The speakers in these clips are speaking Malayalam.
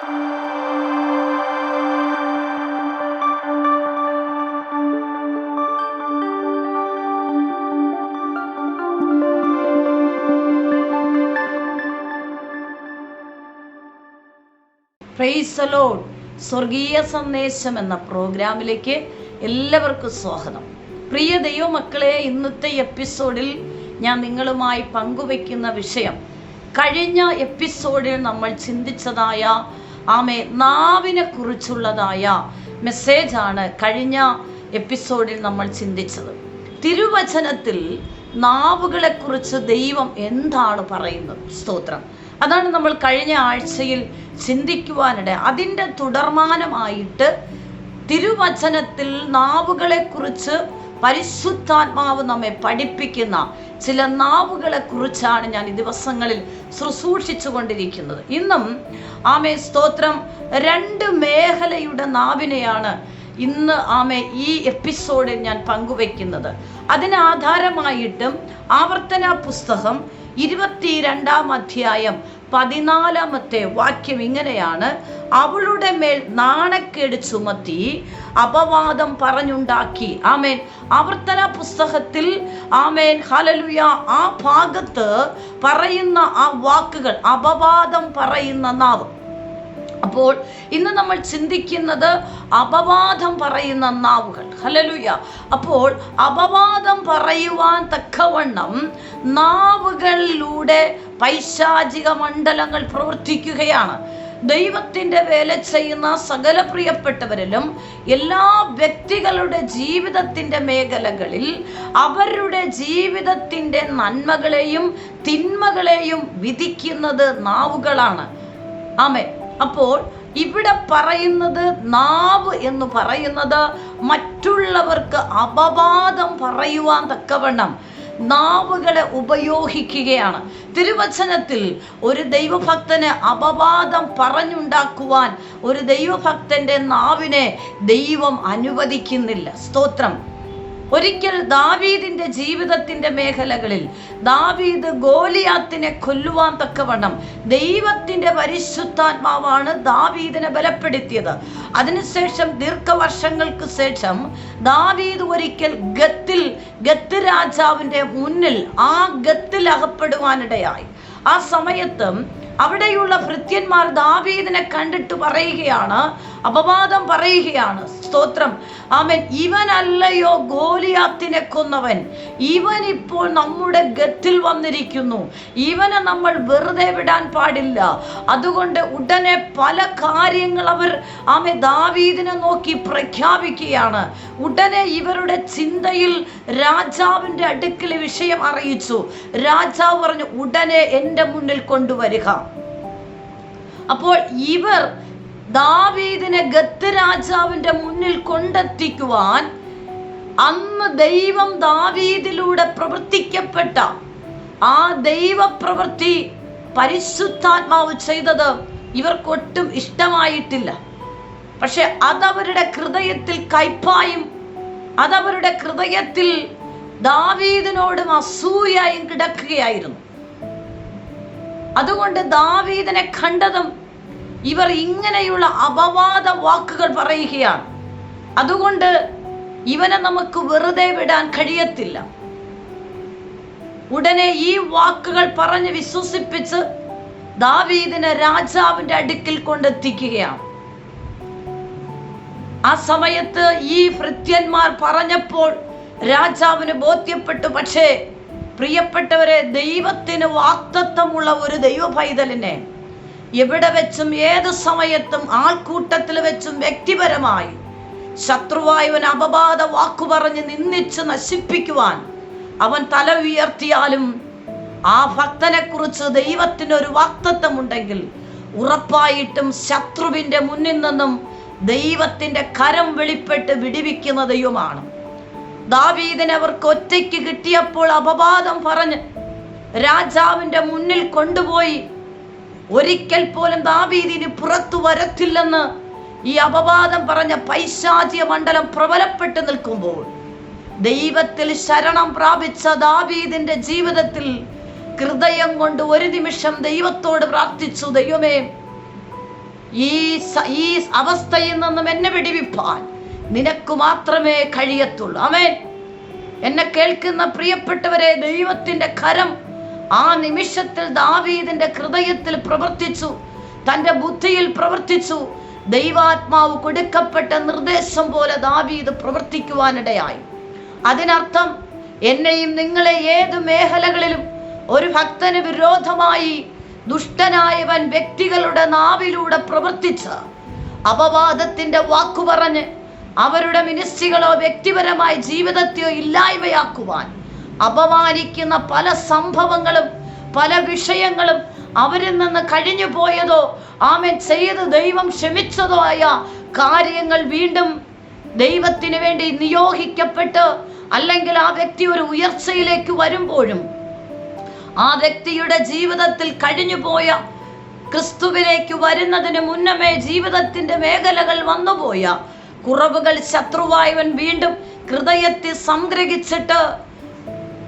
സ്വർഗീയ സന്ദേശം എന്ന പ്രോഗ്രാമിലേക്ക് എല്ലാവർക്കും സ്വാഗതം. പ്രിയ ദൈവമക്കളെ ഇന്നത്തെ എപ്പിസോഡിൽ ഞാൻ നിങ്ങളുമായി പങ്കുവയ്ക്കുന്ന വിഷയം കഴിഞ്ഞ എപ്പിസോഡിൽ നമ്മൾ ചിന്തിച്ചതായ ആമെ നാവിനെ കുറിച്ചുള്ളതായ മെസ്സേജാണ് കഴിഞ്ഞ എപ്പിസോഡിൽ നമ്മൾ ചിന്തിച്ചത്. തിരുവചനത്തിൽ നാവുകളെക്കുറിച്ച് ദൈവം എന്താണ് പറയുന്നത്? സ്തോത്രം. അതാണ് നമ്മൾ കഴിഞ്ഞ ആഴ്ചയിൽ ചിന്തിക്കുവാനിട. അതിന്റെ തുടർമാനമായിട്ട് തിരുവചനത്തിൽ നാവുകളെക്കുറിച്ച് പരിശുദ്ധാത്മാവ് നമ്മെ പഠിപ്പിക്കുന്ന ചില നാവുകളെ കുറിച്ചാണ് ഞാൻ ഈ ദിവസങ്ങളിൽ ശുശ്രൂഷിച്ചു കൊണ്ടിരിക്കുന്നത് ഇന്നും ആമേ സ്തോത്രം രണ്ട് മേഖലയുടെ നാവിനെയാണ് ഇന്ന് ആമെ ഈ എപ്പിസോഡിൽ ഞാൻ പങ്കുവെക്കുന്നത് അതിന് ആധാരമായിട്ടും ആവർത്തന പുസ്തകം ഇരുപത്തിരണ്ടാം അധ്യായം പതിനാലാമത്തെ വാക്യം ഇങ്ങനെയാണ്. അവളുടെ മേൽ നാണക്കേട് ചുമത്തി അപവാദം പറഞ്ഞുണ്ടാക്കി. ആമേൻ. ആവർത്തന പുസ്തകത്തിൽ ആമേൻ ഹലലുയ ആ ഭാഗത്ത് പറയുന്ന ആ വാക്കുകൾ അപവാദം പറയുന്ന നാവ്. അപ്പോൾ ഇന്ന് നമ്മൾ ചിന്തിക്കുന്നത് അപവാദം പറയുന്ന നാവുകൾ. ഹലലുയ അപ്പോൾ അപവാദം പറയുവാൻ തക്കവണ്ണം നാവുകളിലൂടെ പൈശാചിക മണ്ഡലങ്ങൾ പ്രവർത്തിക്കുകയാണ്. ദൈവത്തിന്റെ വേല ചെയ്യുന്ന സകല പ്രിയപ്പെട്ടവരിലും എല്ലാ വ്യക്തികളുടെ ജീവിതത്തിന്റെ മേഖലകളിൽ അവരുടെ ജീവിതത്തിന്റെ നന്മകളെയും തിന്മകളെയും വിധിക്കുന്നത് നാവുകളാണ്. ആമേ അപ്പോൾ ഇവിടെ പറയുന്നത് നാവ് എന്ന് പറയുന്നത് മറ്റുള്ളവർക്ക് അപവാദം പറയുവാൻ തക്കവണ്ണം നാവുകളെ ഉപയോഗിക്കുകയാണ്. തിരുവചനത്തിൽ ഒരു ദൈവഭക്തന് അപവാദം പറഞ്ഞുണ്ടാക്കുവാൻ ഒരു ദൈവഭക്തന്റെ നാവിനെ ദൈവം അനുവദിക്കുന്നില്ല. സ്തോത്രം. ഒരിക്കൽ ദാവീദിന്റെ ജീവിതത്തിന്റെ മേഖലകളിൽ ദാവീദ് ഗോലിയാത്തിനെ കൊല്ലുവാൻ തക്കവണ്ണം ദൈവത്തിന്റെ പരിശുദ്ധാത്മാവാണ് ദാവീദിനെ ബലപ്പെടുത്തിയത്. അതിനുശേഷം ദീർഘവർഷങ്ങൾക്ക് ശേഷം ദാവീദ് ഒരിക്കൽ ഗത്തിൽ ഗത്ത് രാജാവിന്റെ മുന്നിൽ ആ ഗത്തിൽ അകപ്പെടുവാനിടയായി. ആ സമയത്തും അവിടെയുള്ള ഭൃത്യന്മാർ ദാവീദിനെ കണ്ടിട്ട് പറയുകയാണ് അപവാദം പറയുകയാണ്. സ്തോത്രം. അവൻ ഇവനല്ലയോ ഗോലിയാത്തിനെ കൊന്നവൻ. ഇവൻ ഇപ്പോൾ നമ്മുടെ ഗത്തിൽ വന്നിരിക്കുന്നു. ഇവനെ നമ്മൾ വെറുതെ വിടാൻ പാടില്ല. അതുകൊണ്ട് ഉടനെ പല കാര്യങ്ങൾ അവർ ആമെ ദാവീദിനെ നോക്കി പ്രഖ്യാപിക്കുകയാണ്. ഉടനെ ഇവരുടെ ചിന്തയിൽ രാജാവിന്റെ അടുക്കൽ വിഷയം അറിയിച്ചു. രാജാവ് പറഞ്ഞു ഉടനെ എന്റെ മുന്നിൽ കൊണ്ടുവരിക. അപ്പോൾ ഇവർ ദാവീദിനെ ഗത്ത് രാജാവിന്റെ മുന്നിൽ കൊണ്ടെത്തിക്കുവാൻ അന്ന് ദൈവം ദാവീദിലൂടെ പ്രവർത്തിക്കപ്പെട്ട ആ ദൈവപ്രവൃത്തി പരിശുദ്ധാത്മാവ് ചെയ്തത് ഇവർക്കൊട്ടും ഇഷ്ടമായിട്ടില്ല. പക്ഷെ അതവരുടെ ഹൃദയത്തിൽ കൈപ്പായും അതവരുടെ ഹൃദയത്തിൽ ദാവീദിനോടും അസൂയായും കിടക്കുകയായിരുന്നു. അതുകൊണ്ട് ദാവീദിനെ കണ്ടതും ഇവർ ഇങ്ങനെയുള്ള അപവാദ വാക്കുകൾ പറയുകയാണ്. അതുകൊണ്ട് ഇവനെ നമുക്ക് വെറുതെ വിടാൻ കഴിയത്തില്ല. ഉടനെ ഈ വാക്കുകൾ പറഞ്ഞ് വിശ്വസിപ്പിച്ച് ദാവീദിനെ രാജാവിന്റെ അടുക്കിൽ കൊണ്ടെത്തിക്കുകയാണ്. ആ സമയത്ത് ഈ ഭൃത്യന്മാർ പറഞ്ഞപ്പോൾ രാജാവിന് ബോധ്യപ്പെട്ടു. പക്ഷേ പ്രിയപ്പെട്ടവരെ ദൈവത്തിന് വാക്തത്വമുള്ള ഒരു ദൈവ പൈതലിനെ എവിടെ വെച്ചും ഏത് സമയത്തും ആൾക്കൂട്ടത്തിൽ വെച്ചും വ്യക്തിപരമായി ശത്രുവായവൻ അപവാദ വാക്കു പറഞ്ഞ് നിന്നിച്ച് നശിപ്പിക്കുവാൻ അവൻ തല ഉയർത്തിയാലും ആ ഭക്തനെ കുറിച്ച് ദൈവത്തിന് ഒരു വാക്തത്വം ഉണ്ടെങ്കിൽ ഉറപ്പായിട്ടും ശത്രുവിന്റെ മുന്നിൽ നിന്നും ദൈവത്തിന്റെ കരം വെളിപ്പെട്ട് വിടിവിക്കുന്ന ദൈവമാണ്. ദാവീദിനെ അവർക്ക് ഒറ്റയ്ക്ക് കിട്ടിയപ്പോൾ അപവാദം പറഞ്ഞ് രാജാവിന്റെ മുന്നിൽ കൊണ്ടുപോയി. ഒരിക്കൽ പോലും ദാവീദിന് പുറത്തു വരത്തില്ലെന്ന് ഈ അപവാദം പറഞ്ഞ പൈശാചിക മണ്ഡലം പ്രബലപ്പെട്ടു നിൽക്കുമ്പോൾ ദൈവത്തിൽ ശരണം പ്രാപിച്ച ദാവീദിന്റെ ജീവിതത്തിൽ ഹൃദയം കൊണ്ട് ഒരു നിമിഷം ദൈവത്തോട് പ്രാർത്ഥിച്ചു ദൈവമേ ഈ ഈ അവസ്ഥയിൽ നിന്നും എന്നെ വിടിവിപ്പാൻ. നിനക്ക് മാത്രമേ കഴിയത്തുള്ളൂ. അമേൻ എന്നെ കേൾക്കുന്ന പ്രിയപ്പെട്ടവരെ ദൈവത്തിന്റെ കരം ആ നിമിഷത്തിൽ ദാവീദിന്റെ ഹൃദയത്തിൽ പ്രവർത്തിച്ചു. തന്റെ ബുദ്ധിയിൽ പ്രവർത്തിച്ചു. ദൈവാത്മാവ് കൊടുക്കപ്പെട്ട നിർദ്ദേശം പോലെ ദാവീദ് പ്രവർത്തിക്കുവാനിടയായി. അതിനർത്ഥം എന്നെയും നിങ്ങളെ ഏത് മേഖലകളിലും ഒരു ഭക്തന് വിരോധമായി ദുഷ്ടനായവൻ വ്യക്തികളുടെ നാവിലൂടെ പ്രവർത്തിച്ച അപവാദത്തിന്റെ വാക്കു പറഞ്ഞ് അവരുടെ മിനിസ്ട്രികളോ വ്യക്തിപരമായ ജീവിതത്തെയോ ഇല്ലായ്മയാക്കുവാൻ അപമാനിക്കുന്ന പല സംഭവങ്ങളും പല വിഷയങ്ങളും അവരിൽ നിന്ന് കഴിഞ്ഞു പോയതോ ആമൻ ചെയ്ത് ദൈവം ക്ഷമിച്ചതോ ആയ കാര്യങ്ങൾ വീണ്ടും ദൈവത്തിന് വേണ്ടി നിയോഗിക്കപ്പെട്ട് അല്ലെങ്കിൽ ആ വ്യക്തി ഒരു ഉയർച്ചയിലേക്ക് വരുമ്പോഴും ആ വ്യക്തിയുടെ ജീവിതത്തിൽ കഴിഞ്ഞുപോയ ക്രിസ്തുവിലേക്ക് വരുന്നതിന് മുന്നമേ ജീവിതത്തിന്റെ മേഖലകൾ വന്നുപോയ കുറവുകൾ ശത്രുവായവൻ വീണ്ടും ഹൃദയത്തെ സംഗ്രഹിച്ചിട്ട്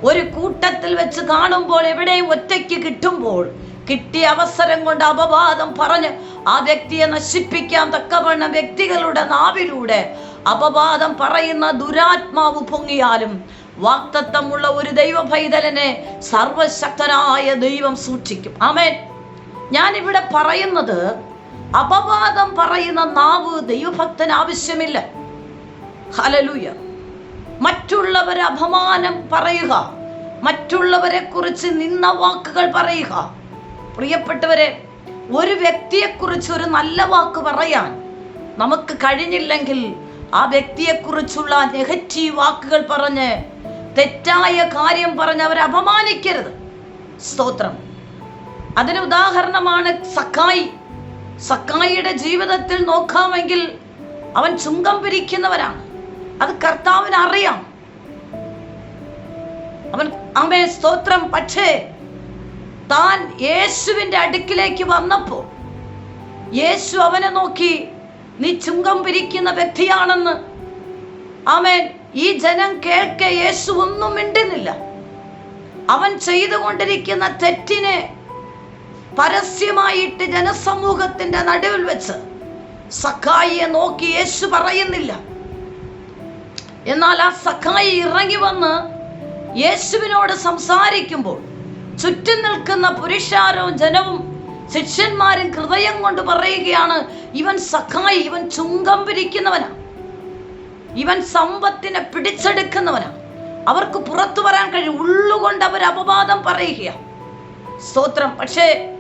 ഒരു കൂട്ടത്തിൽ വെച്ച് കാണുമ്പോൾ എവിടെയും ഒറ്റയ്ക്ക് കിട്ടുമ്പോൾ കിട്ടിയ അവസരം കൊണ്ട് അപവാദം പറഞ്ഞ് ആ വ്യക്തിയെ നശിപ്പിക്കാൻ തക്കവണ്ണം വ്യക്തികളുടെ നാവിലൂടെ അപവാദം പറയുന്ന ദുരാത്മാവ് പൊങ്ങിയാലും വാക്തത്വമുള്ള ഒരു ദൈവ സർവശക്തനായ ദൈവം സൂക്ഷിക്കും. ആമേൻ. ഞാനിവിടെ പറയുന്നത് അപവാദം പറയുന്ന നാവ് ദൈവഭക്തന് ആവശ്യമില്ല. ഹലലൂയ മറ്റുള്ളവരെ അപമാനം പറയുക മറ്റുള്ളവരെ കുറിച്ച് നിന്ന വാക്കുകൾ പറയുക. പ്രിയപ്പെട്ടവരെ ഒരു വ്യക്തിയെക്കുറിച്ച് ഒരു നല്ല വാക്ക് പറയാൻ നമുക്ക് കഴിഞ്ഞില്ലെങ്കിൽ ആ വ്യക്തിയെക്കുറിച്ചുള്ള നെഗറ്റീവ് വാക്കുകൾ പറഞ്ഞ് തെറ്റായ കാര്യം പറഞ്ഞ് അവരെ അപമാനിക്കരുത്. സ്തോത്രം. അതിന് ഉദാഹരണമാണ് സക്കായി സക്കായിയുടെ ജീവിതത്തിൽ നോക്കാമെങ്കിൽ അവൻ ചുങ്കം പിരിക്കുന്നവനാണ് അത് കർത്താവിന് അറിയാം അവൻ അമ്മേ സ്തോത്രം. പക്ഷേ താൻ യേശുവിന്റെ അടുക്കിലേക്ക് വന്നപ്പോൾ യേശു അവനെ നോക്കി നീ ചുങ്കം പിരിക്കുന്ന വ്യക്തിയാണെന്ന്. ആമേൻ. ഈ ജനം കേൾക്കെ യേശു ഒന്നും മിണ്ടുന്നില്ല. അവൻ ചെയ്തുകൊണ്ടിരിക്കുന്ന തെറ്റിനെ പരസ്യമായിട്ട് ജനസമൂഹത്തിന്റെ നടുവിൽ വെച്ച് സഖായിയെ നോക്കി യേശു പറയുന്നില്ല. എന്നാൽ ആ സഖായി ഇറങ്ങി വന്ന് യേശുവിനോട് സംസാരിക്കുമ്പോൾ ചുറ്റും നിൽക്കുന്ന പുരുഷാരവും ജനവും ശിഷ്യന്മാരും ഹൃദയം കൊണ്ട് പറയുകയാണ് ഇവൻ സഖായി ഇവൻ ചുങ്കം പിരിക്കുന്നവനാ. ഇവൻ സമ്പത്തിനെ പിടിച്ചെടുക്കുന്നവനാ. അവർക്ക് പുറത്തു വരാൻ കഴിയും. ഉള്ളുകൊണ്ട് അവർ അപവാദം പറയുക സ്തോത്രം. പക്ഷേ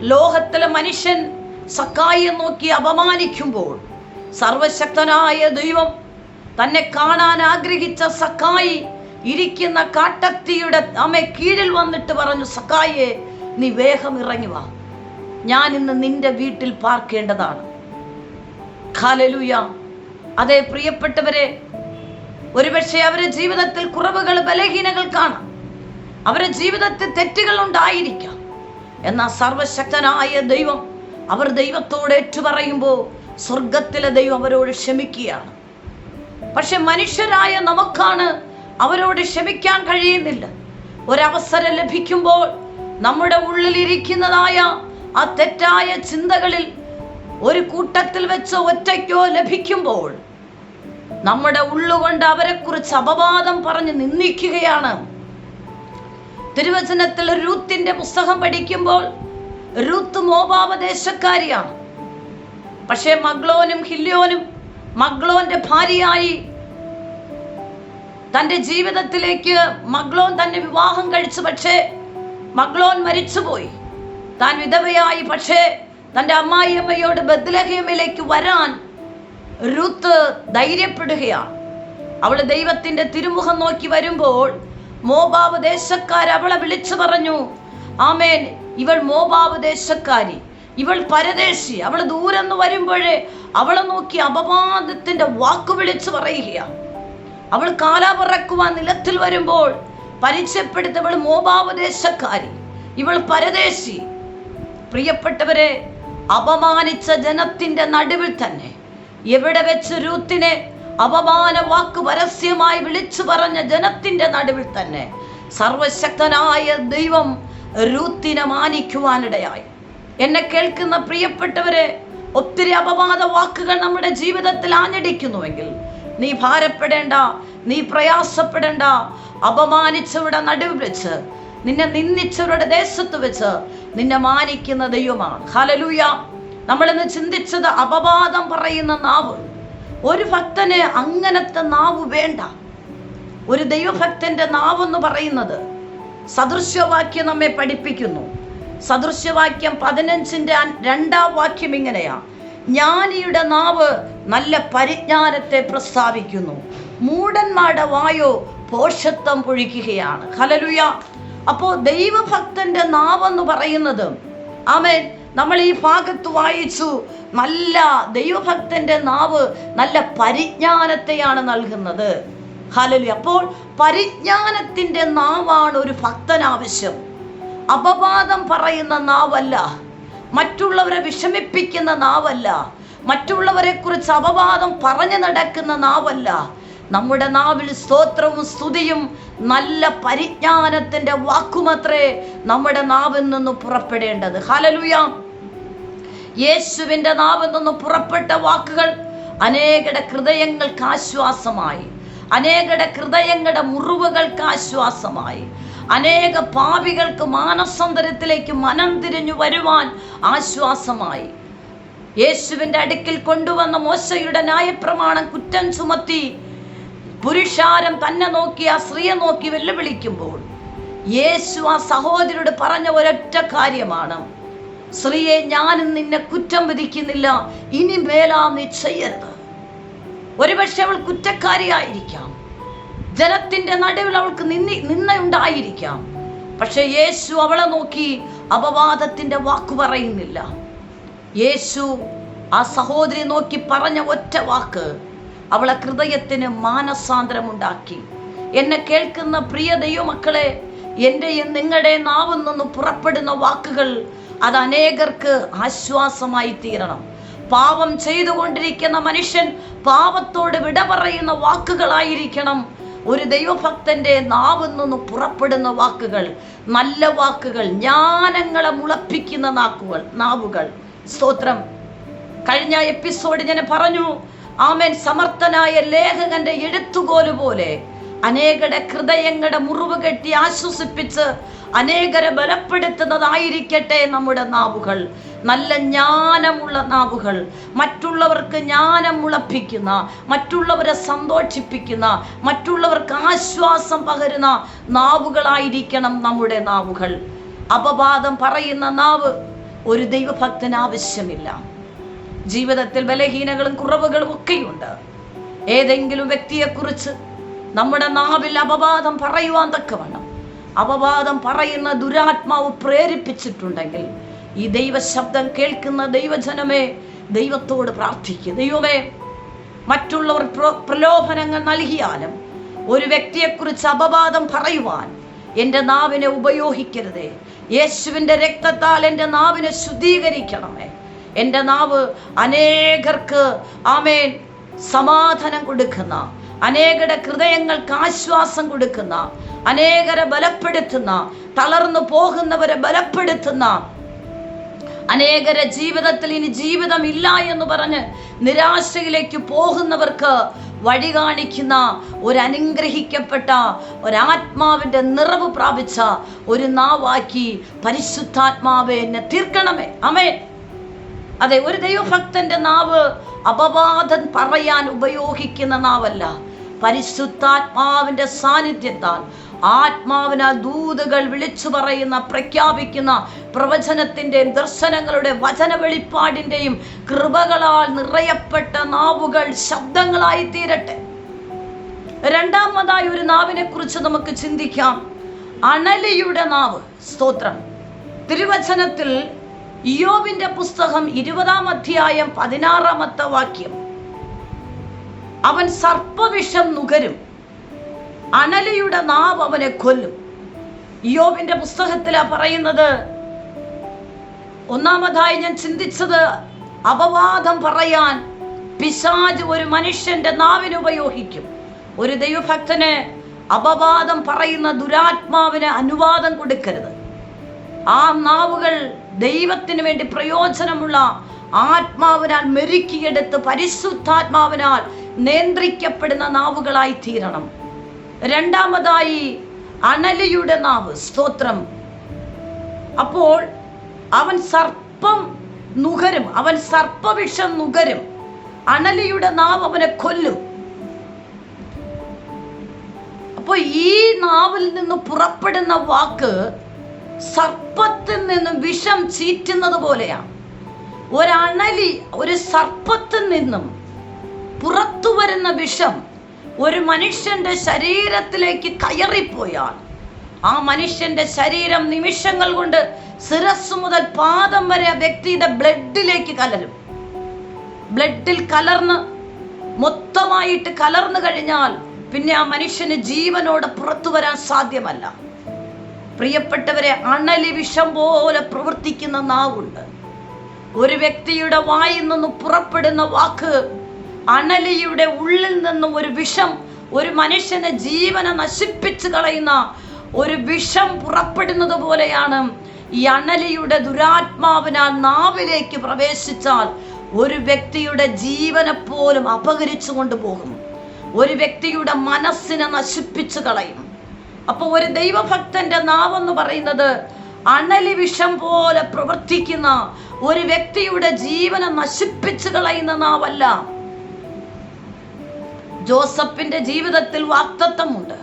ലോകത്തിലെ മനുഷ്യൻ സക്കായിയെ നോക്കി അപമാനിക്കുമ്പോൾ സർവശക്തനായ ദൈവം തന്നെ കാണാൻ ആഗ്രഹിച്ച സക്കായി ഇരിക്കുന്ന കാട്ടത്തിയുടെ അമ്മ കീഴിൽ വന്നിട്ട് പറഞ്ഞു സക്കായെ നീ വേഗം ഇറങ്ങി വാ. ഞാൻ ഇന്ന് നിന്റെ വീട്ടിൽ പാർക്കേണ്ടതാണ്. ഖാലലൂയ അതെ പ്രിയപ്പെട്ടവരെ ഒരുപക്ഷെ അവരെ ജീവിതത്തിൽ കുറവുകൾ ബലഹീനകൾ കാണാം. അവരുടെ ജീവിതത്തിൽ തെറ്റുകൾ ഉണ്ടായിരിക്കാം. എന്നാൽ സർവശക്തനായ ദൈവം അവർ ദൈവത്തോട് ഏറ്റുപറയുമ്പോൾ സ്വർഗത്തിലെ ദൈവം അവരോട് ക്ഷമിക്കുകയാണ്. പക്ഷെ മനുഷ്യരായ നമുക്കാണ് അവരോട് ക്ഷമിക്കാൻ കഴിയുന്നില്ല. ഒരവസരം ലഭിക്കുമ്പോൾ നമ്മുടെ ഉള്ളിലിരിക്കുന്നതായ ആ തെറ്റായ ചിന്തകളിൽ ഒരു കൂട്ടത്തിൽ വെച്ച് ഒറ്റയ്ക്കോ ലഭിക്കുമ്പോൾ നമ്മുടെ ഉള്ളുകൊണ്ട് അവരെക്കുറിച്ച് അപവാദം പറഞ്ഞ് നിന്ദിക്കുകയാണ് തിരുവചനത്തിൽ രൂത്തിന്റെ പുസ്തകം പഠിക്കുമ്പോൾ റൂത്ത് മോപാവദേശക്കാരിയാണ് പക്ഷേ മഗ്ലോനും ഹില്യോനും മഗ്ലോന്റെ ഭാര്യയായി തന്റെ ജീവിതത്തിലേക്ക് മഗ്ലോൻ തന്നെ വിവാഹം കഴിച്ചു. പക്ഷേ മഗ്ലോൻ മരിച്ചുപോയി. താൻ വിധവയായി. പക്ഷേ തന്റെ അമ്മായിയമ്മയോട് ബദ്ലഹേമിലേക്ക് വരാൻ രൂത്ത് ധൈര്യപ്പെടുകയാണ്. അവൾ ദൈവത്തിന്റെ തിരുമുഖം നോക്കി വരുമ്പോൾ മോബാബ് ദേശക്കാർ അവളെ വിളിച്ചു പറഞ്ഞു. ആമേൻ. ഇവൾ മോബാബ് ദേശക്കാരി. ഇവൾ പരദേശി. അവൾ ദൂരെന്ന് വരുമ്പോഴേ അവളെ നോക്കി അപവാദത്തിന്റെ വാക്ക് വിളിച്ചു പറയുക അവൾ കാലാപറക്കുവാൻ നിലത്തിൽ വരുമ്പോൾ പരിചയപ്പെടുത്തവൾ മോബാബ് ദേശക്കാരി. ഇവൾ പരദേശി. പ്രിയപ്പെട്ടവരെ അപമാനിച്ച ജനത്തിന്റെ നടുവിൽ തന്നെ എവിടെ വെച്ച് രൂത്തിനെ അപമാന വാക്ക് പരസ്യമായി വിളിച്ചു പറഞ്ഞ ജനത്തിന്റെ നടുവിൽ തന്നെ സർവശക്തനായ ദൈവം രൂത്തിനെ മാനിക്കുവാനിടയായി. എന്നെ കേൾക്കുന്ന പ്രിയപ്പെട്ടവരെ ഒത്തിരി അപവാദ വാക്കുകൾ നമ്മുടെ ജീവിതത്തിൽ ആഞ്ഞടിക്കുന്നുവെങ്കിൽ നീ ഭാരപ്പെടേണ്ട നീ പ്രയാസപ്പെടേണ്ട അപമാനിച്ചവരുടെ നടുവിൽ വെച്ച് നിന്നെ നിന്ദിച്ചവരുടെ ദേശത്ത് വെച്ച് നിന്നെ മാനിക്കുന്ന ദൈവമാണ്. ഹലലൂയ നമ്മളിന്ന് ചിന്തിച്ചത് അപവാദം പറയുന്ന നാവ്. ഒരു ഭക്തന് അങ്ങനത്തെ നാവ് വേണ്ട. ഒരു ദൈവഭക്തന്റെ നാവെന്ന് പറയുന്നത് സദൃശ്യവാക്യം നമ്മെ പഠിപ്പിക്കുന്നു. സദൃശ്യവാക്യം പതിനഞ്ചിന്റെ രണ്ടാം വാക്യം ഇങ്ങനെയാ. ജ്ഞാനിയുടെ നാവ് നല്ല പരിജ്ഞാനത്തെ പ്രസ്താവിക്കുന്നു. മൂടന്മാരുടെ വായോ പോഷത്വം പൊഴിക്കുകയാണ്. ഹലലുയ അപ്പോ ദൈവഭക്തന്റെ നാവെന്ന് പറയുന്നത് ആമേൻ നമ്മൾ ഈ ഭാഗത്ത് വായിച്ചു. നല്ല ദൈവഭക്തന്റെ നാവ് നല്ല പരിജ്ഞാനത്തെയാണ് നൽകുന്നത്. ഹലലി അപ്പോൾ പരിജ്ഞാനത്തിന്റെ നാവാണ് ഒരു ഭക്തൻ ആവശ്യം അപവാദം പറയുന്ന നാവല്ല. മറ്റുള്ളവരെ വിഷമിപ്പിക്കുന്ന നാവല്ല. മറ്റുള്ളവരെ കുറിച്ച് അപവാദം പറഞ്ഞു നടക്കുന്ന നാവല്ല. നമ്മുടെ നാവിൽ സ്തോത്രവും സ്തുതിയും നല്ല പരിജ്ഞാനത്തിന്റെ വാക്കുമത്രേ നമ്മുടെ നാവിൽ നിന്ന് പുറപ്പെടേണ്ടത്. ഹലലുയ യേശുവിന്റെ നാവിൽ പുറപ്പെട്ട വാക്കുകൾ അനേകരുടെ ഹൃദയങ്ങൾക്ക് ആശ്വാസമായി. അനേകരുടെ ഹൃദയങ്ങളുടെ മുറിവുകൾക്ക് ആശ്വാസമായി. അനേക പാപികൾക്ക് മാനസാന്തരത്തിലേക്ക് മനം തിരിഞ്ഞു വരുവാൻ ആശ്വാസമായി. യേശുവിന്റെ അടുക്കിൽ കൊണ്ടുവന്ന മോശയുടെ ന്യായപ്രമാണം കുറ്റം ചുമത്തി പുരുഷാരം തന്നെ നോക്കി ആ സ്ത്രീയെ നോക്കി വെല്ലുവിളിക്കുമ്പോൾ യേശു ആ സഹോദരിയോട് പറഞ്ഞ ഒരൊറ്റ കാര്യമാണ്. സ്ത്രീയെ ഞാനും നിന്നെ കുറ്റം വിധിക്കുന്നില്ല. ഇനി മേലാ നീ ചെയ്യരുത്. ഒരുപക്ഷെ അവൾ കുറ്റക്കാരിയായിരിക്കാം. ജനത്തിന്റെ നടുവിൽ അവൾക്ക് നിന്നി നിന്നയുണ്ടായിരിക്കാം പക്ഷെ യേശു അവളെ നോക്കി അപവാദത്തിന്റെ വാക്ക് പറയുന്നില്ല. യേശു ആ സഹോദരി നോക്കി പറഞ്ഞ ഒറ്റ വാക്ക് അവളെ ഹൃദയത്തിന് മാനസാന്തരമുണ്ടാക്കി. എന്നെ കേൾക്കുന്ന പ്രിയ ദൈവമക്കളെ എന്റെയും നിങ്ങളുടെ നാവിൽ നിന്ന് പുറപ്പെടുന്ന വാക്കുകൾ അത് അനേകർക്ക് ആശ്വാസമായി തീരണം. പാപം ചെയ്തുകൊണ്ടിരിക്കുന്ന മനുഷ്യൻ പാപത്തോട് വിട പറയുന്ന വാക്കുകളായിരിക്കണം. ഒരു ദൈവഭക്തന്റെ നാവിൽ നിന്ന് പുറപ്പെടുന്ന വാക്കുകൾ നല്ല വാക്കുകൾ ജ്ഞാനങ്ങളെ മുളപ്പിക്കുന്ന നാക്കുകൾ നാവുകൾ. സ്തോത്രം. കഴിഞ്ഞ എപ്പിസോഡ് ഞാൻ പറഞ്ഞു ആമേൻ സമർത്ഥനായ ലേഖകന്റെ എഴുത്തുകോൽ പോലെ അനേകരുടെ ഹൃദയങ്ങളുടെ മുറിവ് കെട്ടി ആശ്വസിപ്പിച്ച് അനേകരെ ബലപ്പെടുത്തുന്നതായിരിക്കട്ടെ നമ്മുടെ നാവുകൾ. നല്ല ജ്ഞാനമുള്ള നാവുകൾ. മറ്റുള്ളവർക്ക് ജ്ഞാനം മുളപ്പിക്കുന്ന മറ്റുള്ളവരെ സന്തോഷിപ്പിക്കുന്ന മറ്റുള്ളവർക്ക് ആശ്വാസം പകരുന്ന നാവുകളായിരിക്കണം നമ്മുടെ നാവുകൾ. അപവാദം പറയുന്ന നാവ് ഒരു ദൈവഭക്തന് ആവശ്യമില്ല. ജീവിതത്തിൽ ബലഹീനകളും കുറവുകളും ഒക്കെയുണ്ട്. ഏതെങ്കിലും വ്യക്തിയെക്കുറിച്ച് നമ്മുടെ നാവിൽ അപവാദം പറയുവാൻ തക്കവണ്ണം. അപവാദം പറയുന്ന ദുരാത്മാവ് പ്രേരിപ്പിച്ചിട്ടുണ്ടെങ്കിൽ ഈ ദൈവശബ്ദം കേൾക്കുന്ന ദൈവജനമേ ദൈവത്തോട് പ്രാർത്ഥിക്കുക. ദൈവമേ മറ്റുള്ളവർ പ്രലോഭനങ്ങൾ നൽകിയാലും ഒരു വ്യക്തിയെക്കുറിച്ച് അപവാദം പറയുവാൻ എന്റെ നാവിനെ ഉപയോഗിക്കരുതേ. യേശുവിന്റെ രക്തത്താൽ എന്റെ നാവിനെ ശുദ്ധീകരിക്കണമേ. എന്റെ നാവ് അനേകർക്ക് ആമേൻ സമാധാനം കൊടുക്കുന്ന അനേകരുടെ ഹൃദയങ്ങൾക്ക് ആശ്വാസം കൊടുക്കുന്ന അനേകരെ ബലപ്പെടുത്തുന്ന തളർന്നു പോകുന്നവരെ ബലപ്പെടുത്തുന്ന അനേകരെ ജീവിതത്തിൽ ഇനി ജീവിതമില്ല എന്ന് പറഞ്ഞ് നിരാശയിലേക്ക് പോകുന്നവർക്ക് വഴി കാണിക്കുന്ന ഒരു ഒരാത്മാവിന്റെ നിറവ് പ്രാപിച്ച ഒരു നാവാക്കി പരിശുദ്ധാത്മാവെ എന്നെ തീർക്കണമേ. അമേ അതെ ഒരു ദൈവഭക്തന്റെ നാവ് അപവാദം പറയാൻ ഉപയോഗിക്കുന്ന നാവല്ല. പരിശുദ്ധാത്മാവിന്റെ സാന്നിധ്യത്താൽ ആത്മാവിനാൽ ദൂതുകൾ വിളിച്ചു പറയുന്ന പ്രഖ്യാപിക്കുന്ന പ്രവചനത്തിന്റെയും ദർശനങ്ങളുടെ വചന വെളിപ്പാടിന്റെയും കൃപകളാൽ നിറയപ്പെട്ട നാവുകൾ ശബ്ദങ്ങളായി തീരട്ടെ രണ്ടാമതായി ഒരു നാവിനെ കുറിച്ച് നമുക്ക് ചിന്തിക്കാം. അണലിയുടെ നാവ്. സ്തോത്രം. തിരുവചനത്തിൽ ഇയോബിന്റെ പുസ്തകം ഇരുപതാം അധ്യായം പതിനാറാമത്തെ വാക്യം. അവൻ സർപ്പവിഷം നുകരും. അനലയുടെ നാവ് അവനെ കൊല്ലും. യോബിന്റെ പുസ്തകത്തിലാ പറയുന്നത് ഒന്നാമതായി ഞാൻ ചിന്തിച്ചത് അപവാദം പറയാൻ പിശാജ് ഒരു മനുഷ്യന്റെ നാവിന് ഉപയോഗിക്കും. ഒരു ദൈവഭക്തന് അപവാദം പറയുന്ന ദുരാത്മാവിന് അനുവാദം കൊടുക്കരുത്. ആ നാവുകൾ ദൈവത്തിന് വേണ്ടി പ്രയോജനമുള്ള ആത്മാവിനാൽ മെരുക്കിയെടുത്ത് പരിശുദ്ധാത്മാവിനാൽ നിയന്ത്രിക്കപ്പെടുന്ന നാവുകളായി തീരണം. രണ്ടാമതായി അണലിയുടെ നാവ് സ്തോത്രം. അപ്പോൾ അവൻ സർപ്പം നുകരും അവൻ സർപ്പവിഷം നുകരും. അണലിയുടെ നാവ് അവനെ കൊല്ലും. അപ്പോൾ ഈ നാവിൽ നിന്ന് പുറപ്പെടുന്ന വാക്ക് സർപ്പത്തിൽ നിന്നും വിഷം ചീറ്റുന്നത് പോലെയാണ്. ഒരണലി ഒരു സർപ്പത്തിൽ നിന്നും പുറത്തു വരുന്ന വിഷം ഒരു മനുഷ്യന്റെ ശരീരത്തിലേക്ക് കയറിപ്പോയാൽ ആ മനുഷ്യന്റെ ശരീരം നിമിഷങ്ങൾ കൊണ്ട് ശിരസ് മുതൽ പാദം വരെ ആ വ്യക്തിയുടെ ബ്ലഡിലേക്ക് കലരും. ബ്ലഡിൽ കലർന്ന് മൊത്തമായിട്ട് കലർന്നു കഴിഞ്ഞാൽ പിന്നെ ആ മനുഷ്യന് ജീവനോടെ പുറത്തു വരാൻ സാധ്യമല്ല. പ്രിയപ്പെട്ടവരെ അണലി വിഷം പോലെ പ്രവർത്തിക്കുന്ന നാവുണ്ട്. ഒരു വ്യക്തിയുടെ വായിൽ നിന്ന് പുറപ്പെടുന്ന വാക്ക് അണലിയുടെ ഉള്ളിൽ നിന്നും ഒരു വിഷം ഒരു മനുഷ്യനെ ജീവനെ നശിപ്പിച്ചു കളയുന്ന ഒരു വിഷം പുറപ്പെടുന്നത് പോലെയാണ് ഈ അണലിയുടെ ദുരാത്മാവിനാൽ നാവിലേക്ക് പ്രവേശിച്ചാൽ ഒരു വ്യക്തിയുടെ ജീവനെ പോലും അപകരിച്ചു കൊണ്ടുപോകും ഒരു വ്യക്തിയുടെ മനസ്സിനെ നശിപ്പിച്ചു കളയും. അപ്പോൾ ഒരു ദൈവഭക്തന്റെ നാവെന്ന് പറയുന്നത് അണലി വിഷം പോലെ പ്രവർത്തിക്കുന്ന ഒരു വ്യക്തിയുടെ ജീവനെ നശിപ്പിച്ചു കളയുന്ന നാവല്ല. ജോസഫിന്റെ ജീവിതത്തിൽ വാക്തത്വമുണ്ട്.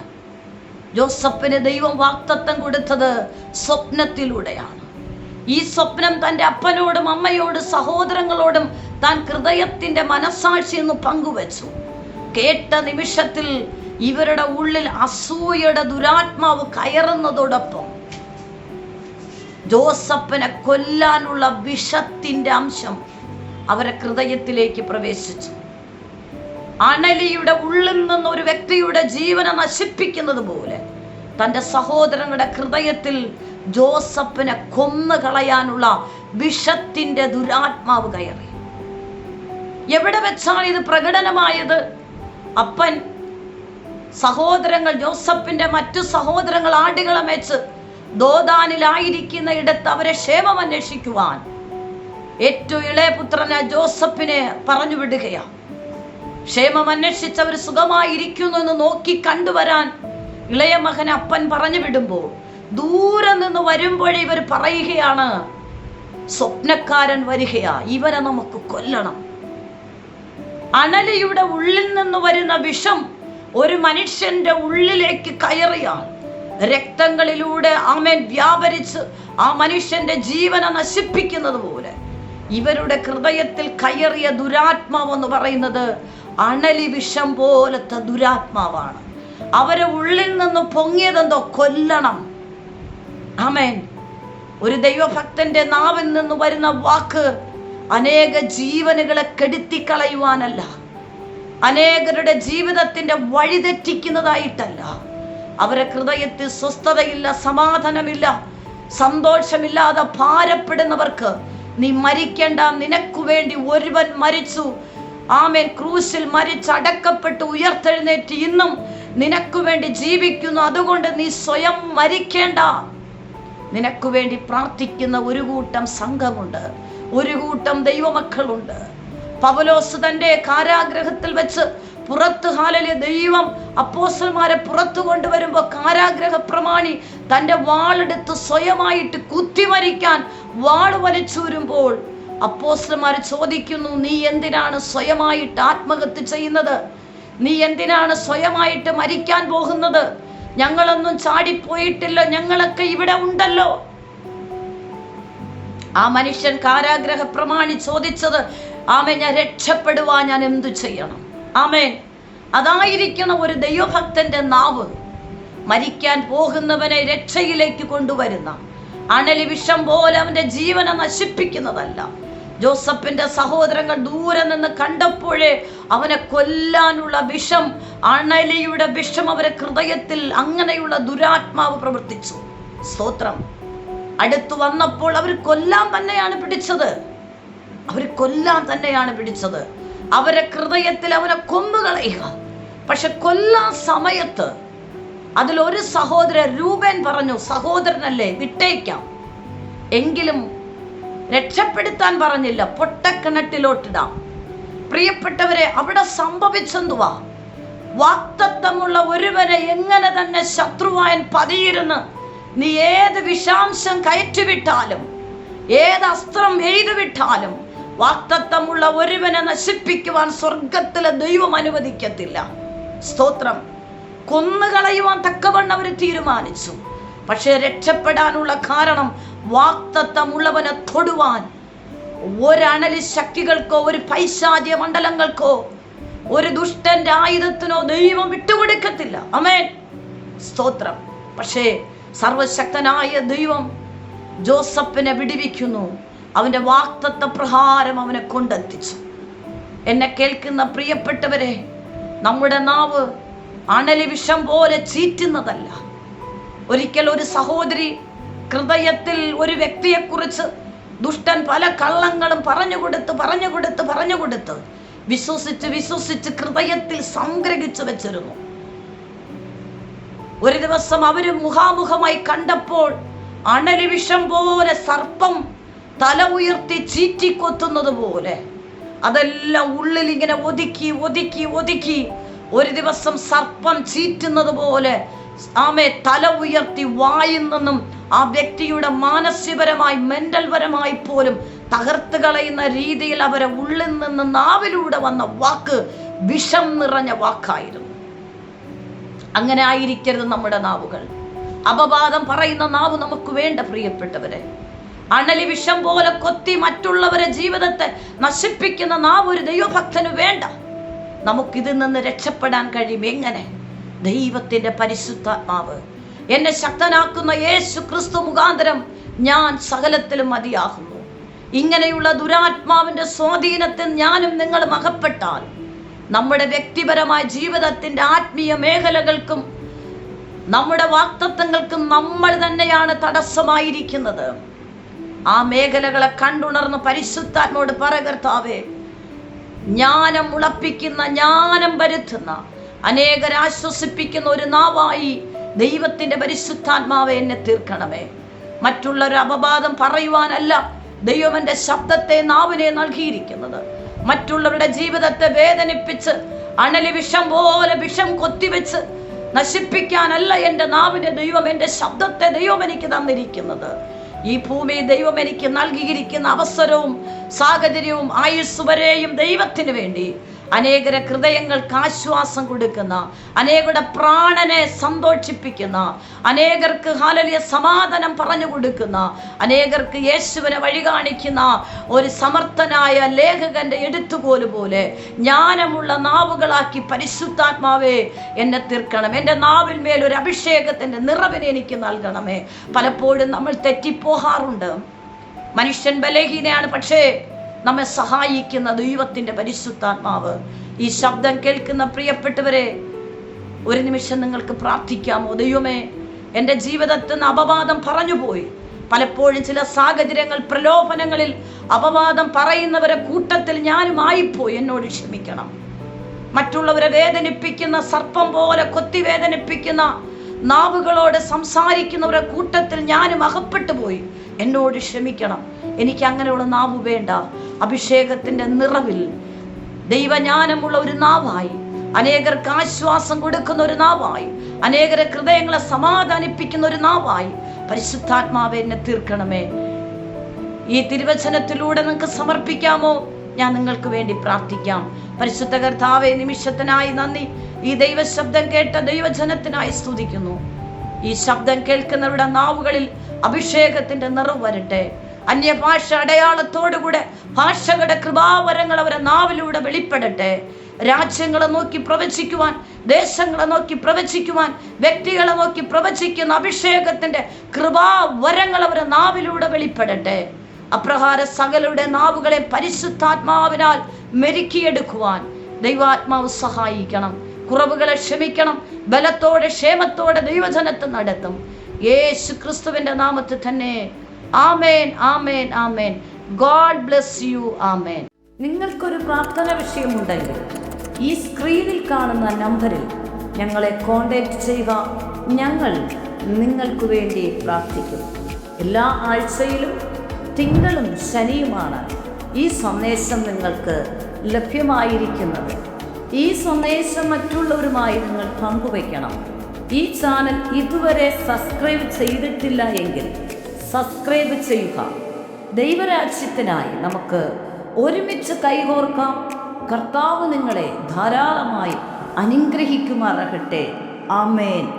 ജോസഫിന് ദൈവം വാക്തത്വം കൊടുത്തത് സ്വപ്നത്തിലൂടെയാണ്. ഈ സ്വപ്നം തന്റെ അപ്പനോടും അമ്മയോടും സഹോദരങ്ങളോടും താൻ ഹൃദയത്തിന്റെ മനസാക്ഷി എന്ന് പങ്കുവച്ചു. കേട്ട നിമിഷത്തിൽ ഇവരുടെ ഉള്ളിൽ അസൂയയുടെ ദുരാത്മാവ് കയറുന്നതോടൊപ്പം ജോസഫിനെ കൊല്ലാനുള്ള വിഷത്തിന്റെ അംശം അവരെ ഹൃദയത്തിലേക്ക് പ്രവേശിച്ചു. അണലിയുടെ ഉള്ളിൽ നിന്ന് ഒരു വ്യക്തിയുടെ ജീവനെ നശിപ്പിക്കുന്നത് പോലെ തന്റെ സഹോദരങ്ങളുടെ ഹൃദയത്തിൽ ജോസഫിനെ കൊന്നു കളയാനുള്ള വിഷത്തിന്റെ ദുരാത്മാവ് കയറി. എവിടെ വെച്ചാണ് ഇത് പ്രകടനമായത്? അപ്പൻ സഹോദരങ്ങൾ ജോസഫിന്റെ മറ്റു സഹോദരങ്ങൾ ആടുകളെ വെച്ച് ദോദാനിലായിരിക്കുന്ന ഇടത്ത് അവരെ ക്ഷേമം അന്വേഷിക്കുവാൻ ഏറ്റവും ഇളയ പുത്രനെ ജോസഫിനെ പറഞ്ഞു വിടുകയാണ് ക്ഷേമം അന്വേഷിച്ച് അവർ സുഖമായിരിക്കുന്നു എന്ന് നോക്കി കണ്ടുവരാൻ ഇളയ മകൻ അപ്പൻ പറഞ്ഞു വിടുമ്പോൾ ദൂരെ നിന്ന് വരുമ്പോഴേ ഇവർ പറയുകയാണ് സ്വപ്നക്കാരൻ വരികയാ ഇവരെ നമുക്ക് കൊല്ലണം. അണലിയുടെ ഉള്ളിൽ നിന്ന് വരുന്ന വിഷം ഒരു മനുഷ്യന്റെ ഉള്ളിലേക്ക് കയറിയാൽ രക്തങ്ങളിലൂടെ ആമേൻ വ്യാപരിച്ച് ആ മനുഷ്യന്റെ ജീവനെ നശിപ്പിക്കുന്നത് പോലെ. ഇവരുടെ ഹൃദയത്തിൽ കയറിയ ദുരാത്മാവ് എന്ന് പറയുന്നത് അണലി വിഷം പോലത്തെ ദുരാത്മാവാണ്. അവരെ ഉള്ളിൽ നിന്ന് പൊങ്ങിയതെന്തോ കൊല്ലണം. ആമേൻ. ഒരു ദൈവഭക്തന്റെ നാവിൽ നിന്ന് വരുന്ന വാക്ക് അനേക ജീവനുകളെ കെടുത്തിക്കളയുവാനല്ല. അനേകരുടെ ജീവിതത്തിന്റെ വഴിതെറ്റിക്കുന്നതായിട്ടല്ല. അവരെ ഹൃദയത്തിൽ സ്വസ്ഥതയില്ല സമാധാനമില്ല സന്തോഷമില്ലാതെ ഭാരപ്പെടുന്നവർക്ക് നീ മരിക്കേണ്ട നിനക്കു വേണ്ടി ഒരുവൻ മരിച്ചു. ആമേൻ. ക്രൂശിൽ മരിച്ചടക്കപ്പെട്ട് ഉയർത്തെഴുന്നേറ്റ് ഇന്നും നിനക്കു വേണ്ടി ജീവിക്കുന്നു. അതുകൊണ്ട് നീ സ്വയം മരിക്കേണ്ട. നിനക്കു വേണ്ടി പ്രാർത്ഥിക്കുന്ന ഒരു കൂട്ടം സംഘമുണ്ട്. ഒരു കൂട്ടം ദൈവമക്കളുണ്ട്. പവലോസ് തന്റെ കാരാഗ്രഹത്തിൽ വെച്ച് പുറത്ത് ഹാലലിയ ദൈവം അപ്പോസന്മാരെ പുറത്തു കൊണ്ടുവരുമ്പോൾ കാരാഗ്രഹ പ്രമാണി തന്റെ വാളെടുത്ത് സ്വയമായിട്ട് കുത്തിമരിക്കാൻ വാൾ വലിച്ചൂരുമ്പോൾ അപ്പോസന്മാർ ചോദിക്കുന്നു നീ എന്തിനാണ് സ്വയമായിട്ട് ആത്മഹത്യ ചെയ്യുന്നത്? നീ എന്തിനാണ് സ്വയമായിട്ട് മരിക്കാൻ പോകുന്നത്? ഞങ്ങളൊന്നും ചാടിപ്പോയിട്ടില്ല ഞങ്ങളൊക്കെ ഇവിടെ ഉണ്ടല്ലോ. ആ മനുഷ്യൻ കാരാഗ്രഹ പ്രമാണി ചോദിച്ചത് ആമെ ഞാൻ രക്ഷപ്പെടുവാൻ ഞാൻ എന്തു ചെയ്യണം? ആമേൻ. അതായിരിക്കണം ഒരു ദൈവഭക്തന്റെ നാവ് മരിക്കാൻ പോകുന്നവനെ രക്ഷയിലേക്ക് കൊണ്ടുവരുന്ന അണലി വിഷം പോലെ അവന്റെ ജീവനെ നശിപ്പിക്കുന്നതല്ല. ജോസഫിന്റെ സഹോദരങ്ങൾ ദൂരെ നിന്ന് കണ്ടപ്പോഴേ അവനെ കൊല്ലാനുള്ള വിഷം അണലിയുടെ വിഷം അവരെ ഹൃദയത്തിൽ അങ്ങനെയുള്ള ദുരാത്മാവ് പ്രവർത്തിച്ചു. സ്തോത്രം. അടുത്തു വന്നപ്പോൾ അവർ കൊല്ലാൻ തന്നെയാണ് പിടിച്ചത്. അവർ കൊല്ലാൻ തന്നെയാണ് പിടിച്ചത്. അവരെ ഹൃദയത്തിൽ അവനെ കൊന്നുകളയുക പക്ഷെ കൊല്ലാൻ സമയത്ത് അതിലൊരു സഹോദരൻ രൂപൻ പറഞ്ഞു സഹോദരനല്ലേ വിട്ടേക്കാം. എങ്കിലും രക്ഷപ്പെടുത്താൻ പറഞ്ഞില്ല പൊട്ടക്കിണറ്റിലോട്ടിടാം. പ്രിയപ്പെട്ടവരെ അവിടെ സംഭവിച്ചെന്തുവാ? വാക്തത്വമുള്ള ഒരുവനെ എങ്ങനെ തന്നെ ശത്രുവായൻ പതിയിരുന്ന് നീ ഏത് വിഷാംശം കയറ്റിവിട്ടാലും ഏത് അസ്ത്രം എഴുതിവിട്ടാലും വിട്ടാലും വാക്തത്വമുള്ള ഒരുവനെ നശിപ്പിക്കുവാൻ സ്വർഗത്തിലെ ദൈവം അനുവദിക്കത്തില്ല. സ്തോത്രം. കൊന്നുകളയുവാൻ തക്കവണ്ണം അവർ തീരുമാനിച്ചു. പക്ഷേ രക്ഷപ്പെടാനുള്ള കാരണം വാക്തത്വമുള്ളവനെ തൊടുവാൻ. ഒരണലി ശക്തികൾക്കോ ഒരു പൈശാചിയ മണ്ഡലങ്ങൾക്കോ ഒരു ദുഷ്ടന്റെ ആയുധത്തിനോ ദൈവം വിട്ടുകൊടുക്കത്തില്ല. അമേ സ്തോത്രം. പക്ഷേ സർവശക്തനായ ദൈവം ജോസഫിനെ വിടിവിക്കുന്നു. അവന്റെ വാക്തത്വ പ്രഹാരം അവനെ കൊണ്ടെത്തിച്ചു. എന്നെ കേൾക്കുന്ന പ്രിയപ്പെട്ടവരെ നമ്മുടെ നാവ് അണലി വിഷം പോലെ ചീറ്റുന്നതല്ല. ഒരിക്കൽ ഒരു സഹോദരി ഹൃദയത്തിൽ ഒരു വ്യക്തിയെക്കുറിച്ച് ദുഷ്ടൻ പല കള്ളങ്ങളും പറഞ്ഞു കൊടുത്ത് പറഞ്ഞു കൊടുത്ത് പറഞ്ഞു കൊടുത്ത് വിശ്വസിച്ച് വിശ്വസിച്ച് ഹൃദയത്തിൽ സംഗ്രഹിച്ചു വെച്ചിരുന്നു. ഒരു ദിവസം അവരും മുഖാമുഖമായി കണ്ടപ്പോൾ അണലി വിഷം പോലെ സർപ്പം തല ഉയർത്തി ചീറ്റിക്കൊത്തുന്നത് പോലെ. അതെല്ലാം ഉള്ളിൽ ഇങ്ങനെ ഒതുക്കി ഒതുക്കി ഒതുക്കി ഒരു ദിവസം സർപ്പം ചീറ്റുന്നത് പോലെ ആമെ തല ഉയർത്തി വായിൽ നിന്നും ആ വ്യക്തിയുടെ മാനസികപരമായി മെന്റൽ പരമായി പോലും തകർത്ത് കളയുന്ന രീതിയിൽ അവരെ ഉള്ളിൽ നിന്ന് നാവിലൂടെ വന്ന വാക്ക് വിഷം നിറഞ്ഞ വാക്കായിരുന്നു. അങ്ങനെ ആയിരിക്കരുത് നമ്മുടെ നാവുകൾ. അപവാദം പറയുന്ന നാവ് നമുക്ക് വേണ്ട പ്രിയപ്പെട്ടവരെ. അണലി വിഷം പോലെ കൊത്തി മറ്റുള്ളവരെ ജീവിതത്തെ നശിപ്പിക്കുന്ന നാം ഒരു ദൈവഭക്തന് വേണ്ട. നമുക്കിതിൽ നിന്ന് രക്ഷപ്പെടാൻ കഴിയും. എങ്ങനെ? ദൈവത്തിന്റെ പരിശുദ്ധാത്മാവ് എന്നെ ശക്തനാക്കുന്ന യേശു ക്രിസ്തു മുഖാന്തരം ഞാൻ സകലത്തിലും മതിയാകുന്നു. ഇങ്ങനെയുള്ള ദുരാത്മാവിന്റെ സ്വാധീനത്തിൽ ഞാനും നിങ്ങളും അകപ്പെട്ടാൽ നമ്മുടെ വ്യക്തിപരമായ ജീവിതത്തിന്റെ ആത്മീയ മേഖലകൾക്കും നമ്മുടെ വാക്തത്വങ്ങൾക്കും നമ്മൾ തന്നെയാണ് തടസ്സമായിരിക്കുന്നത്. ആ മേഖലകളെ കണ്ടുണർന്ന് പരിശുദ്ധാത്മോട് പറകർത്താവേ ജ്ഞാനം മുളപ്പിക്കുന്ന ജ്ഞാനം വരുത്തുന്ന അനേകരെ ആശ്വസിപ്പിക്കുന്ന ഒരു നാവായി ദൈവത്തിന്റെ പരിശുദ്ധാത്മാവെ എന്നെ തീർക്കണമേ. മറ്റുള്ളൊരു അപവാദം പറയുവാനല്ല ദൈവം എന്റെ ശബ്ദത്തെ നാവിനെ നൽകിയിരിക്കുന്നത്. മറ്റുള്ളവരുടെ ജീവിതത്തെ വേദനിപ്പിച്ച് അണലി വിഷം പോലെ വിഷം കൊത്തിവെച്ച് നശിപ്പിക്കാനല്ല എന്റെ നാവിനെ ദൈവം എന്റെ ശബ്ദത്തെ ദൈവം എനിക്ക് തന്നിരിക്കുന്നത്. ഈ ഭൂമി ദൈവം എനിക്ക് നൽകിയിരിക്കുന്ന അവസരവും സാഹചര്യവും ആയുസ് വരെയും ദൈവത്തിന് വേണ്ടി അനേകരെ ഹൃദയങ്ങൾക്ക് ആശ്വാസം കൊടുക്കുന്ന അനേകരുടെ പ്രാണനെ സന്തോഷിപ്പിക്കുന്ന അനേകർക്ക് ഹാലലിയ സമാധാനം പറഞ്ഞു കൊടുക്കുന്ന അനേകർക്ക് യേശുവിനെ വഴി കാണിക്കുന്ന ഒരു സമർത്ഥനായ ലേഖകന്റെ എടുത്തുപോലെ പോലെ ജ്ഞാനമുള്ള നാവുകളാക്കി പരിശുദ്ധാത്മാവേ എന്നെ തീർക്കണം. എന്റെ നാവിൽ മേൽ ഒരു അഭിഷേകത്തിന്റെ നിറവിനെ എനിക്ക് നൽകണമേ. പലപ്പോഴും നമ്മൾ തെറ്റിപ്പോകാറുണ്ട് മനുഷ്യൻ ബലഹീനയാണ് പക്ഷേ നമ്മെ സഹായിക്കുന്ന ദൈവത്തിന്റെ പരിശുദ്ധാത്മാവ്. ഈ ശബ്ദം കേൾക്കുന്ന പ്രിയപ്പെട്ടവരെ ഒരു നിമിഷം നിങ്ങൾക്ക് പ്രാർത്ഥിക്കാമോ? ദൈവമേ എന്റെ ജീവിതത്തിൽ നിന്ന് അപവാദം പറഞ്ഞുപോയി. പലപ്പോഴും ചില സാഹചര്യങ്ങൾ പ്രലോഭനങ്ങളിൽ അപവാദം പറയുന്നവരെ കൂട്ടത്തിൽ ഞാനും ആയിപ്പോയി എന്നോട് ക്ഷമിക്കണം. മറ്റുള്ളവരെ വേദനിപ്പിക്കുന്ന സർപ്പം പോലെ കൊത്തി വേദനിപ്പിക്കുന്ന നാവുകളോട് സംസാരിക്കുന്നവരെ കൂട്ടത്തിൽ ഞാനും അകപ്പെട്ടു പോയി എന്നോട് ക്ഷമിക്കണം. എനിക്ക് അങ്ങനെയുള്ള നാവ് വേണ്ട. അഭിഷേകത്തിന്റെ നിറവിൽ ദൈവജ്ഞാനമുള്ള ഒരു നാവായി. അനേകർക്ക് ആശ്വാസം കൊടുക്കുന്ന ഒരു നാവായി. അനേകരെ ഹൃദയങ്ങളെ സമാധാനിപ്പിക്കുന്ന ഒരു നാവായി. പരിശുദ്ധാത്മാവെ എന്നെ തീർക്കണമേ. ഈ തിരുവചനത്തിലൂടെ നിങ്ങൾക്ക് സമർപ്പിക്കാമോ? ഞാൻ നിങ്ങൾക്ക് വേണ്ടി പ്രാർത്ഥിക്കാം. പരിശുദ്ധ കർത്താവെ നിമിഷത്തിനായി നന്ദി. ഈ ദൈവശബ്ദം കേട്ട ദൈവജനത്തിനായി സ്തുതിക്കുന്നു. ഈ ശബ്ദം കേൾക്കുന്നവരുടെ നാവുകളിൽ അഭിഷേകത്തിന്റെ നിറവ് വരട്ടെ. അന്യഭാഷ അടയാളത്തോടുകൂടെ ഭാഷകളുടെ കൃപാവരങ്ങൾ അവരെ നാവിലൂടെ വെളിപ്പെടട്ടെ. രാജ്യങ്ങളെ നോക്കി പ്രവചിക്കുവാൻ ദേശങ്ങളെ നോക്കി പ്രവചിക്കുവാൻ വ്യക്തികളെ നോക്കി പ്രവചിക്കുന്ന അഭിഷേകത്തിന്റെ കൃപാവരങ്ങൾ അവരെ നാവിലൂടെ വെളിപ്പെടട്ടെ. അപ്രഹാര സകലരുടെ നാവുകളെ പരിശുദ്ധാത്മാവിനാൽ മെരുക്കിയെടുക്കുവാൻ ദൈവാത്മാവ് സഹായിക്കണം. കുറവുകളെ ക്ഷമിക്കണം. ബലത്തോടെ ക്ഷേമത്തോടെ ദൈവജനത്തെ നടത്തും. യേശു ക്രിസ്തുവിന്റെ നാമത്തിൽ തന്നെ. ആമേൻ ആമേൻ ആമേൻ. God bless you. ആമേൻ. നിങ്ങൾക്കൊരു പ്രാർത്ഥന വിഷയമുണ്ടെങ്കിൽ ഈ സ്ക്രീനിൽ കാണുന്ന നമ്പറിൽ ഞങ്ങളെ കോൺടാക്റ്റ് ചെയ്യുക. ഞങ്ങൾ നിങ്ങൾക്ക് വേണ്ടി പ്രാർത്ഥിക്കും. എല്ലാ ആഴ്ചയിലും തിങ്കളും ശനിയുമാണ് ഈ സന്ദേശം നിങ്ങൾക്ക് ലഭ്യമായിരിക്കുന്നത്. ഈ സന്ദേശം മറ്റുള്ളവരുമായി നിങ്ങൾ പങ്കുവയ്ക്കണം. ഈ ചാനൽ ഇതുവരെ സബ്സ്ക്രൈബ് ചെയ്തിട്ടില്ല എങ്കിൽ സബ്സ്ക്രൈബ് ചെയ്യുക. ദൈവരാജ്യത്തിനായി നമുക്ക് ഒരുമിച്ച് കൈകോർക്കാം. കർത്താവ് നിങ്ങളെ ധാരാളമായി അനുഗ്രഹിക്കുമാറാകട്ടെ. ആമേൻ.